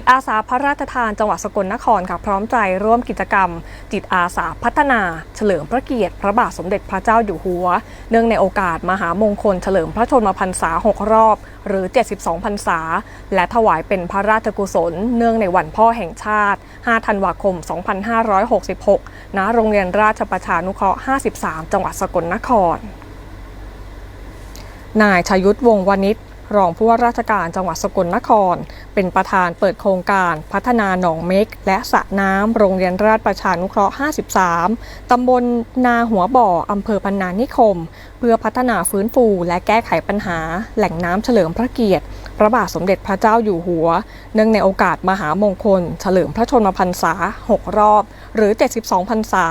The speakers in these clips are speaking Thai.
ตอาสาพระราชทานจังหวัดสกลนครค่ะพร้อมใจร่วมกิจกรรม จิตอาสาพัฒนา เฉลิมพระเกียรติ พระบาทสมเด็จพระเจ้าอยู่หัว เนื่องในโอกาสมหามงคล เฉลิมพระชนมพรรษา 6 รอบ หรือ 72 พรรษา และถวายเป็นพระราชกุศล เนื่องในวันพ่อแห่งชาติ 5 ธันวาคม 2566 ณ โรงเรียนราชประชานุเคราะห์ 53 จังหวัดสกลนครนายชยุทธวงวณิช รองผู้ว่าราชการจังหวัดสกลนคร เป็นประธานเปิดโครงการพัฒนาหนองเม็ก และสระน้ำโรงเรียนราชประชานุเคราะห์ 53 ตำบลนาหัวบ่ออำเภอพันนานิคม เพื่อพัฒนาฟื้นฟูและแก้ไขปัญหา แหล่งน้ำเฉลิมพระเกียรติ พระบาทสมเด็จพระเจ้าอยู่หัว เนื่องในโอกาสมหามงคล เฉลิมพระชนมพรรษา 6 รอบ หรือ 72 พรรษา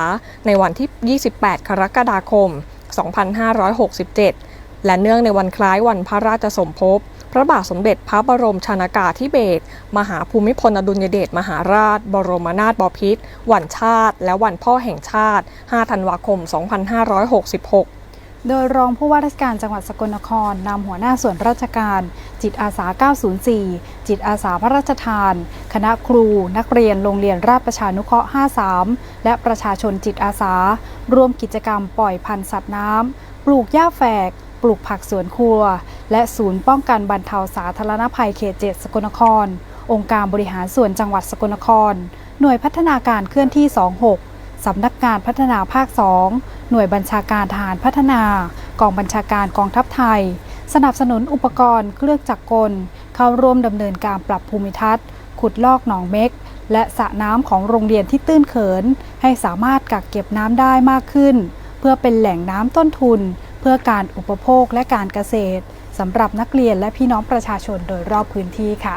ในวันที่ 28 กรกฎาคม 2567 และเนื่องในวันคล้ายวันพระราชสมภพ พระบาทสมเด็จพระบรมชนากาธิเบศรมหาภูมิพลอดุลยเดชมหาราช บรมนาถบพิตรวันชาติ และวันพ่อแห่งชาติ 5 ธันวาคม 2566โดยรองผู้ว่าราชการจังหวัดสกลนครนำหัวหน้าส่วนราชการ จิตอาสา 904 จิตอาสาพระราชทาน คณะครู นักเรียนโรงเรียนราชประชานุเคราะห์ 53 และประชาชนจิตอาสา ร่วมกิจกรรมปล่อยพันธุ์สัตว์น้ำ ปลูกหญ้าแฝก ปลูกผักสวนครัว และศูนย์ป้องกันบรรเทาสาธารณภัยเขต7สกลนคร องค์การบริหารส่วนจังหวัดสกลนคร หน่วยพัฒนาการเคลื่อนที่ 26 สำนักงานพัฒนาภาค 2 หน่วยบัญชาการทหารพัฒนา กองบัญชาการกองทัพไทย สนับสนุนอุปกรณ์เครื่องจักรกล เข้าร่วมดำเนินการปรับภูมิทัศน์ ขุดลอกหนองเม็กและสระน้ำของโรงเรียนที่ตื้นเขิน ให้สามารถกักเก็บน้ำได้มากขึ้น เพื่อเป็นแหล่งน้ำต้นทุน เพื่อการอุปโภคและการเกษตรสำหรับนักเรียนและพี่น้องประชาชนโดยรอบพื้นที่ค่ะ